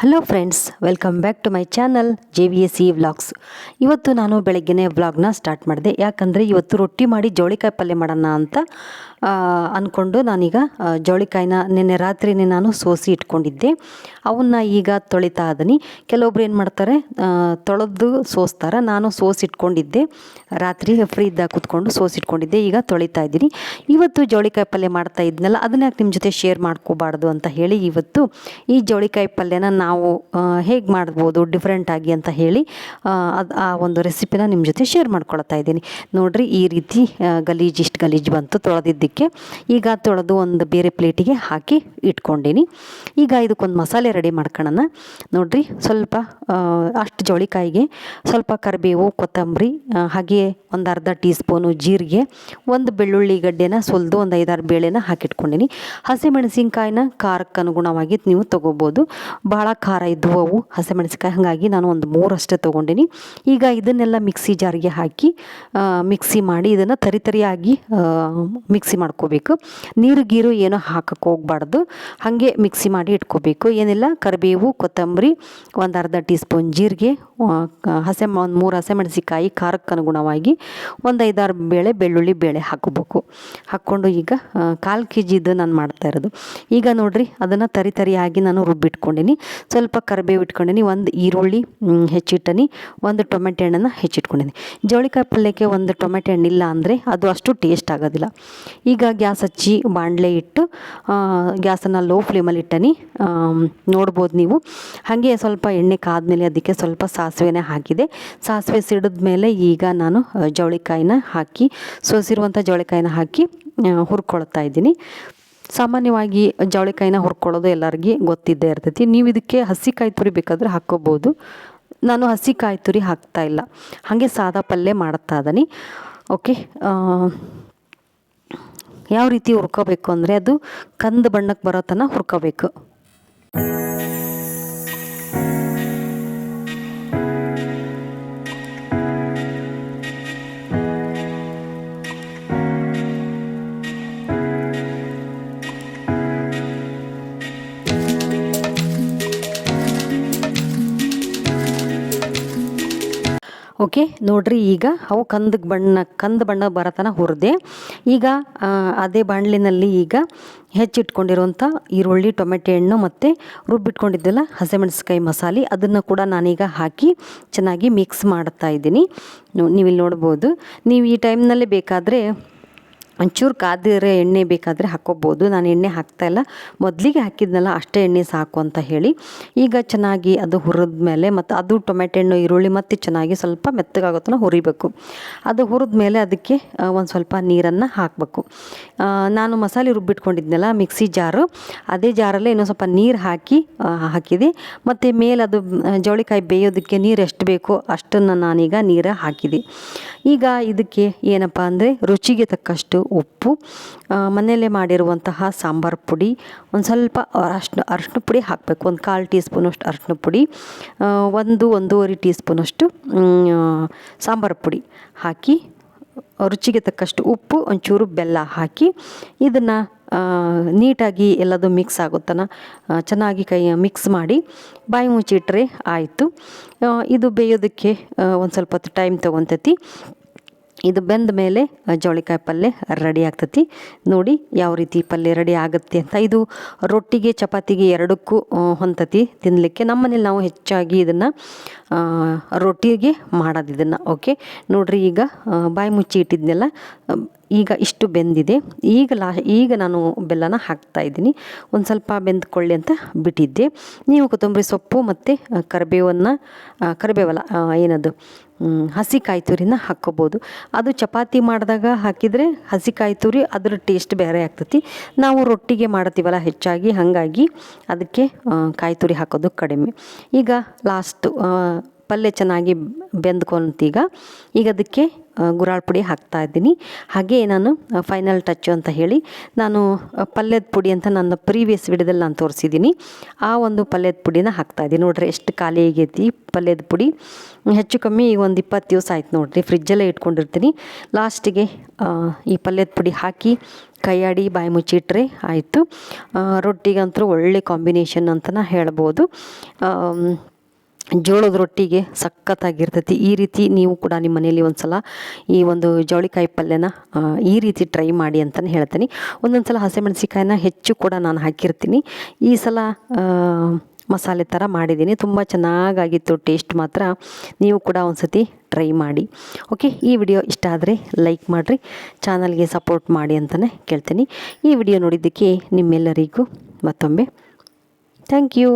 Hello friends welcome back to my channel J V S C vlogs ಇವತ್ತು ನಾನು ಬೆಳಗ್ಗೆನೇ ವ್ಲಾಗ್ನ ಸ್ಟಾರ್ಟ್ ಮಾಡಿದೆ. ಯಾಕಂದರೆ ಇವತ್ತು ರೊಟ್ಟಿ ಮಾಡಿ ಜೋಳಿಕಾಯಿ ಪಲ್ಯ ಮಾಡೋಣ ಅಂತ ಅಂದ್ಕೊಂಡು ನಾನೀಗ ಜೋಳಿಕಾಯಿನ ನಿನ್ನೆ ರಾತ್ರಿನೇ ನಾನು ಸೋಸಿ ಇಟ್ಕೊಂಡಿದ್ದೆ. ಅವನ್ನ ಈಗ ತೊಳಿತಾ ಇದ್ದೀನಿ. ಕೆಲವೊಬ್ರು ಏನು ಮಾಡ್ತಾರೆ ತೊಳೆದು ಸೋಸ್ತಾರೆ. ನಾನು ಸೋಸಿ ಇಟ್ಕೊಂಡಿದ್ದೆ. ರಾತ್ರಿ ಫ್ರೀ ಇದ್ದಾಗ ಕೂತ್ಕೊಂಡು ಸೋಸಿ ಇಟ್ಕೊಂಡಿದ್ದೆ. ಈಗ ತೊಳಿತಾ ಇದ್ದೀನಿ. ಇವತ್ತು ಜೋಳಿಕಾಯಿ ಪಲ್ಯ ಮಾಡ್ತಾ ಇದ್ನಲ್ಲ, ಅದನ್ನ ನಿಮ್ಮ ಜೊತೆ ಶೇರ್ ಮಾಡ್ಕೋಬಾರ್ದು ಅಂತ ಹೇಳಿ ಇವತ್ತು ಈ ಜೋಳಿಕಾಯಿ ಪಲ್ಯನ ನಾವು ಹೇಗೆ ಮಾಡ್ಬೋದು ಡಿಫ್ರೆಂಟಾಗಿ ಅಂತ ಹೇಳಿ ಅದು, ಆ ಒಂದು ರೆಸಿಪಿನ ನಿಮ್ಮ ಜೊತೆ ಶೇರ್ ಮಾಡ್ಕೊಳ್ತಾ ಇದ್ದೀನಿ. ನೋಡಿರಿ ಈ ರೀತಿ ಗಲೀಜು, ಇಷ್ಟು ಗಲೀಜು ಬಂತು ತೊಳೆದಿದ್ದಕ್ಕೆ. ಈಗ ತೊಳೆದು ಒಂದು ಬೇರೆ ಪ್ಲೇಟಿಗೆ ಹಾಕಿ ಇಟ್ಕೊಂಡೀನಿ. ಈಗ ಇದಕ್ಕೊಂದು ಮಸಾಲೆ ರೆಡಿ ಮಾಡ್ಕೊಳ್ಳೋಣ ನೋಡಿರಿ ಸ್ವಲ್ಪ ಅಷ್ಟು ಜೋಳಿಕಾಯಿಗೆ ಸ್ವಲ್ಪ ಕರಿಬೇವು, ಕೊತ್ತಂಬರಿ ಹಾಗೆ ಒಂದು ಅರ್ಧ ಟೀ ಸ್ಪೂನು ಜೀರಿಗೆ, ಒಂದು ಬೆಳ್ಳುಳ್ಳಿ ಗಡ್ಡೆನ ಸುಲಿದು ಒಂದು ಐದಾರು ಬೇಳೆನ ಹಾಕಿಟ್ಕೊಂಡಿನಿ. ಹಸಿಮೆಣಸಿನ್ಕಾಯಿನ ಖಾರಕ್ಕೆ ಅನುಗುಣವಾಗಿ ನೀವು ತೊಗೋಬೋದು. ಭಾಳ ಖಾರ ಇದ್ದವು ಅವು ಹಸಿಮೆಣಸಿಕಾಯಿ ಹಾಗಾಗಿ ನಾನು ಒಂದು ಮೂರಷ್ಟೇ ತೊಗೊಂಡಿನಿ. ಈಗ ಇದನ್ನೆಲ್ಲ ಮಿಕ್ಸಿ ಜಾರಿಗೆ ಹಾಕಿ ಮಿಕ್ಸಿ ಮಾಡಿ ಇದನ್ನು ತರಿ ತರಿಯಾಗಿ ಮಿಕ್ಸಿ ಮಾಡ್ಕೋಬೇಕು. ನೀರು ಗೀರು ಏನೋ ಹಾಕಕ್ಕೆ ಹೋಗ್ಬಾರ್ದು. ಹಾಗೆ ಮಿಕ್ಸಿ ಮಾಡಿ ಇಟ್ಕೋಬೇಕು. ಏನಿಲ್ಲ, ಕರಿಬೇವು, ಕೊತ್ತಂಬರಿ, ಒಂದು ಅರ್ಧ ಟೀ ಸ್ಪೂನ್ ಜೀರಿಗೆ ಹಸೆ, ಒಂದು ಮೂರು ಹಸಿಮೆಣಸಿಕಾಯಿ ಖಾರಕ್ಕೆ ಅನುಗುಣವಾಗಿ ಒಂದು ಐದಾರು ಬೇಳೆ ಬೆಳ್ಳುಳ್ಳಿ ಬೇಳೆ ಹಾಕೋಬೇಕು. ಹಾಕ್ಕೊಂಡು ಈಗ ಕಾಲು ಕೆ ಜಿದು ನಾನು ಮಾಡ್ತಾ ಇರೋದು. ಈಗ ನೋಡಿರಿ, ಅದನ್ನು ತರಿ ತರಿಯಾಗಿ ನಾನು ರುಬ್ಬಿಟ್ಕೊಂಡಿನಿ. ಸ್ವಲ್ಪ ಕರಿಬೇವು ಇಟ್ಕೊಂಡಿನಿ ಒಂದು ಈರುಳ್ಳಿ ಹೆಚ್ಚಿಟ್ಟನಿ, ಒಂದು ಟೊಮೆಟೊ ಹಣ್ಣನ್ನು ಹೆಚ್ಚಿಟ್ಕೊಂಡಿನಿ. ಜವಳಿಕಾಯಿ ಪಲ್ಯಕ್ಕೆ ಒಂದು ಟೊಮೆಟೊ ಹಣ್ಣಿಲ್ಲ ಅಂದರೆ ಅದು ಅಷ್ಟು ಟೇಸ್ಟ್ ಆಗೋದಿಲ್ಲ. ಈಗ ಗ್ಯಾಸ್ ಹಚ್ಚಿ ಬಾಣಲೆ ಇಟ್ಟು ಗ್ಯಾಸನ್ನು ಲೋ ಫ್ಲೇಮಲ್ಲಿ ಇಟ್ಟನಿ. ನೋಡ್ಬೋದು ನೀವು. ಹಾಗೆ ಸ್ವಲ್ಪ ಎಣ್ಣೆ ಕಾದ್ಮೇಲೆ ಅದಕ್ಕೆ ಸ್ವಲ್ಪ ಸಾಸಿವೆನೇ ಹಾಕಿದೆ. ಸಾಸಿವೆ ಸಿಡಿದ ಮೇಲೆ ಈಗ ನಾನು ಜವಳಿಕಾಯಿನ ಹಾಕಿ ಸೋಸಿರುವಂಥ ಜವಳಿಕಾಯಿನ ಹಾಕಿ ಹುರ್ಕೊಳ್ತಾ ಇದ್ದೀನಿ. ಸಾಮಾನ್ಯವಾಗಿ ಜವಳಿಕಾಯಿನ ಹುರ್ಕೊಳ್ಳೋದು ಎಲ್ಲರಿಗೆ ಗೊತ್ತಿದ್ದೇ ಇರ್ತೈತಿ. ನೀವು ಇದಕ್ಕೆ ಹಸಿ ಕಾಯಿ ತುರಿ ಬೇಕಾದರೆ ಹಾಕ್ಕೋಬೋದು. ನಾನು ಹಸಿ ಕಾಯಿ ತುರಿ ಹಾಕ್ತಾ ಇಲ್ಲ. ಹಾಗೆ ಸಾದಾ ಪಲ್ಯ ಮಾಡ್ತಾ ಇದ್ದೀನಿ ಓಕೆ ಯಾವ ರೀತಿ ಹುರ್ಕೋಬೇಕು ಅಂದರೆ ಅದು ಕಂದು ಬಣ್ಣಕ್ಕೆ ಬರೋ ತನಕ ಹುರ್ಕೋಬೇಕು. ಓಕೆ, ನೋಡ್ರಿ ಈಗ ಅವು ಕಂದ ಬಣ್ಣ, ಕಂದು ಬಣ್ಣ ಬರತನ ಹುರಿದೆ. ಈಗ ಅದೇ ಬಾಣಲಿನಲ್ಲಿ ಈಗ ಹೆಚ್ಚಿಟ್ಕೊಂಡಿರುವಂಥ ಈರುಳ್ಳಿ, ಟೊಮೆಟೊ ಹಣ್ಣು ಮತ್ತು ರುಬ್ಬಿಟ್ಕೊಂಡಿದ್ದೆಲ್ಲ ಹಸಿಮೆಣಸಿಕಾಯಿ ಮಸಾಲೆ. ಅದನ್ನು ಕೂಡ ನಾನೀಗ ಹಾಕಿ ಚೆನ್ನಾಗಿ ಮಿಕ್ಸ್ ಮಾಡ್ತಾ ಇದ್ದೀನಿ. ನೀವಿಲ್ಲಿ ನೋಡ್ಬೋದು. ನೀವು ಈ ಟೈಮ್ನಲ್ಲೇ ಬೇಕಾದರೆ ಒಂಚೂರು ಕಾದಿರೋ ಎಣ್ಣೆ ಬೇಕಾದರೆ ಹಾಕ್ಕೋಬೋದು. ನಾನು ಎಣ್ಣೆ ಹಾಕ್ತಾ ಇಲ್ಲ. ಮೊದಲಿಗೆ ಹಾಕಿದ್ನಲ್ಲ, ಅಷ್ಟೇ ಎಣ್ಣೆ ಸಾಕು ಅಂತ ಹೇಳಿ. ಈಗ ಚೆನ್ನಾಗಿ ಅದು ಹುರಿದ ಮೇಲೆ ಮತ್ತು ಅದು ಟೊಮೆಟೊ ಹಣ್ಣು, ಈರುಳ್ಳಿ ಮತ್ತು ಚೆನ್ನಾಗಿ ಸ್ವಲ್ಪ ಮೆತ್ತಗಾಗೋತನ ಹುರಿಬೇಕು. ಅದು ಹುರಿದ ಮೇಲೆ ಅದಕ್ಕೆ ಒಂದು ಸ್ವಲ್ಪ ನೀರನ್ನು ಹಾಕಬೇಕು. ನಾನು ಮಸಾಲೆ ರುಬ್ಬಿಟ್ಕೊಂಡಿದ್ನಲ್ಲ ಮಿಕ್ಸಿ ಜಾರು. ಅದೇ ಜಾರಲ್ಲೇ ಇನ್ನೊಂದು ಸ್ವಲ್ಪ ನೀರು ಹಾಕಿ ಹಾಕಿದೆ. ಮತ್ತು ಮೇಲೆ ಅದು ಜವಳಿಕಾಯಿ ಬೇಯೋದಕ್ಕೆ ನೀರು ಎಷ್ಟು ಬೇಕೋ ಅಷ್ಟನ್ನು ನಾನೀಗ ನೀರು ಹಾಕಿದೆ. ಈಗ ಇದಕ್ಕೆ ಏನಪ್ಪ ಅಂದರೆ ರುಚಿಗೆ ತಕ್ಕಷ್ಟು ಉಪ್ಪು ಮನೆಯಲ್ಲೇ ಮಾಡಿರುವಂತಹ ಸಾಂಬಾರು ಪುಡಿ, ಒಂದು ಸ್ವಲ್ಪ ಅರಶಿನ ಅರಶಿನ ಪುಡಿ ಹಾಕಬೇಕು. ಒಂದು ಕಾಲು ಟೀ ಸ್ಪೂನಷ್ಟು ಅರಶಿನ ಪುಡಿ ಒಂದು, ಒಂದೂವರೆ ಟೀ ಸ್ಪೂನಷ್ಟು ಸಾಂಬಾರು ಪುಡಿ ಹಾಕಿ, ರುಚಿಗೆ ತಕ್ಕಷ್ಟು ಉಪ್ಪು, ಒಂಚೂರು ಬೆಲ್ಲ ಹಾಕಿ, ಇದನ್ನು ನೀಟಾಗಿ ಎಲ್ಲದು ಮಿಕ್ಸ್ ಆಗುತ್ತನ ಚೆನ್ನಾಗಿ ಕೈ ಮಿಕ್ಸ್ ಮಾಡಿ, ಬಾಯಿ ಮುಚ್ಚಿಟ್ರೆ ಆಯಿತು. ಇದು ಬೇಯೋದಕ್ಕೆ ಒಂದು ಸ್ವಲ್ಪ ಟೈಮ್ ತೊಗೊತೈತಿ. ಇದು ಬೆಂದ ಮೇಲೆ ಜೋಳಿಕಾಯಿ ಪಲ್ಯ ರೆಡಿ ಆಗ್ತತಿ. ನೋಡಿ ಯಾವ ರೀತಿ ಪಲ್ಯ ರೆಡಿ ಆಗುತ್ತೆ ಅಂತ. ಇದು ರೊಟ್ಟಿಗೆ, ಚಪಾತಿಗೆ ಎರಡಕ್ಕೂ ಹೊಂತತಿ ತಿನ್ನಲಿಕ್ಕೆ ನಮ್ಮ ಮನೇಲಿ ನಾವು ಹೆಚ್ಚಾಗಿ ಇದನ್ನು ರೊಟ್ಟಿಗೆ ಮಾಡೋದು ಇದನ್ನು. ಓಕೆ ನೋಡಿರಿ ಈಗ ಬಾಯಿ ಮುಚ್ಚಿ ಇಟ್ಟಿದ್ನೆಲ್ಲ, ಈಗ ಇಷ್ಟು ಬೆಂದಿದೆ. ಈಗ ಲಾ, ಈಗ ನಾನು ಬೆಲ್ಲನ ಹಾಕ್ತಾ ಇದ್ದೀನಿ. ಒಂದು ಸ್ವಲ್ಪ ಬೆಂದ್ಕೊಳ್ಳಿ ಅಂತ ಬಿಟ್ಟಿದ್ದೆ. ನೀವು ಕೊತ್ತಂಬರಿ ಸೊಪ್ಪು ಮತ್ತು ಕರಿಬೇವನ್ನು ಕರಿಬೇವಲ್ಲ ಏನದು ಹಸಿ ಕಾಯಿ ತುರಿನ ಹಾಕ್ಕೋಬೋದು. ಅದು ಚಪಾತಿ ಮಾಡಿದಾಗ ಹಾಕಿದರೆ ಹಸಿ ಕಾಯಿ ತುರಿ ಅದ್ರ ಟೇಸ್ಟ್ ಬೇರೆ ಆಗ್ತೈತಿ. ನಾವು ರೊಟ್ಟಿಗೆ ಮಾಡ್ತೀವಲ್ಲ ಹೆಚ್ಚಾಗಿ, ಹಾಗಾಗಿ ಅದಕ್ಕೆ ಕಾಯಿ ತುರಿ ಹಾಕೋದು ಕಡಿಮೆ. ಈಗ ಲಾಸ್ಟು ಪಲ್ಯ ಚೆನ್ನಾಗಿ ಬೆಂದ್ಕೊಂತೀಗ, ಈಗ ಅದಕ್ಕೆ ಗುರಾಳ್ ಪುಡಿ ಹಾಕ್ತಾ ಇದ್ದೀನಿ. ಹಾಗೆ ನಾನು ಫೈನಲ್ ಟಚ್ಚು ಅಂತ ಹೇಳಿ, ನಾನು ಪಲ್ಯದ ಪುಡಿ ಅಂತ ನನ್ನ ಪ್ರೀವಿಯಸ್ ವಿಡಿಯೋದಲ್ಲಿ ನಾನು ತೋರಿಸಿದ್ದೀನಿ. ಆ ಒಂದು ಪಲ್ಯದ ಪುಡಿನ ಹಾಕ್ತಾ ಇದ್ದೀನಿ. ನೋಡ್ರಿ ಎಷ್ಟು ಖಾಲಿ ಆಗೈತಿ ಪಲ್ಯದ ಪುಡಿ. ಹೆಚ್ಚು ಕಮ್ಮಿ ಈಗ ಒಂದು ಇಪ್ಪತ್ತು ದಿವಸ ಆಯ್ತು ನೋಡ್ರಿ ಫ್ರಿಜ್ಜಲ್ಲೇ ಇಟ್ಕೊಂಡಿರ್ತೀನಿ. ಲಾಸ್ಟಿಗೆ ಈ ಪಲ್ಯದ ಪುಡಿ ಹಾಕಿ, ಕೈಯಾಡಿ, ಬಾಯಿ ಮುಚ್ಚಿಟ್ರೆ ಆಯಿತು. ರೊಟ್ಟಿಗಂತೂ ಒಳ್ಳೆ ಕಾಂಬಿನೇಷನ್ ಅಂತ ಹೇಳ್ಬೋದು. ಜೋಳದ ರೊಟ್ಟಿಗೆ ಸಖತ್ತಾಗಿರ್ತೈತಿ. ಈ ರೀತಿ ನೀವು ಕೂಡ ನಿಮ್ಮ ಮನೆಯಲ್ಲಿ ಒಂದು ಸಲ ಈ ಒಂದು ಜವಳಿಕಾಯಿ ಪಲ್ಯನ ಈ ರೀತಿ ಟ್ರೈ ಮಾಡಿ ಅಂತಲೇ ಹೇಳ್ತೀನಿ. ಒಂದೊಂದು ಸಲ ಹಸಿಮೆಣಸಿಕಾಯಿನ ಹೆಚ್ಚು ಕೂಡ ನಾನು ಹಾಕಿರ್ತೀನಿ. ಈ ಸಲ ಮಸಾಲೆ ಥರ ಮಾಡಿದ್ದೀನಿ. ತುಂಬ ಚೆನ್ನಾಗಾಗಿತ್ತು ಟೇಸ್ಟ್ ಮಾತ್ರ. ನೀವು ಕೂಡ ಒಂದು ಸತಿ ಟ್ರೈ ಮಾಡಿ. ಓಕೆ ಈ ವಿಡಿಯೋ ಇಷ್ಟ ಆದರೆ ಲೈಕ್ ಮಾಡಿರಿ. ಚಾನಲ್ಗೆ ಸಪೋರ್ಟ್ ಮಾಡಿ ಅಂತಲೇ ಕೇಳ್ತೀನಿ. ಈ ವಿಡಿಯೋ ನೋಡಿದ್ದಕ್ಕೆ ನಿಮ್ಮೆಲ್ಲರಿಗೂ ಮತ್ತೊಮ್ಮೆ. Thank you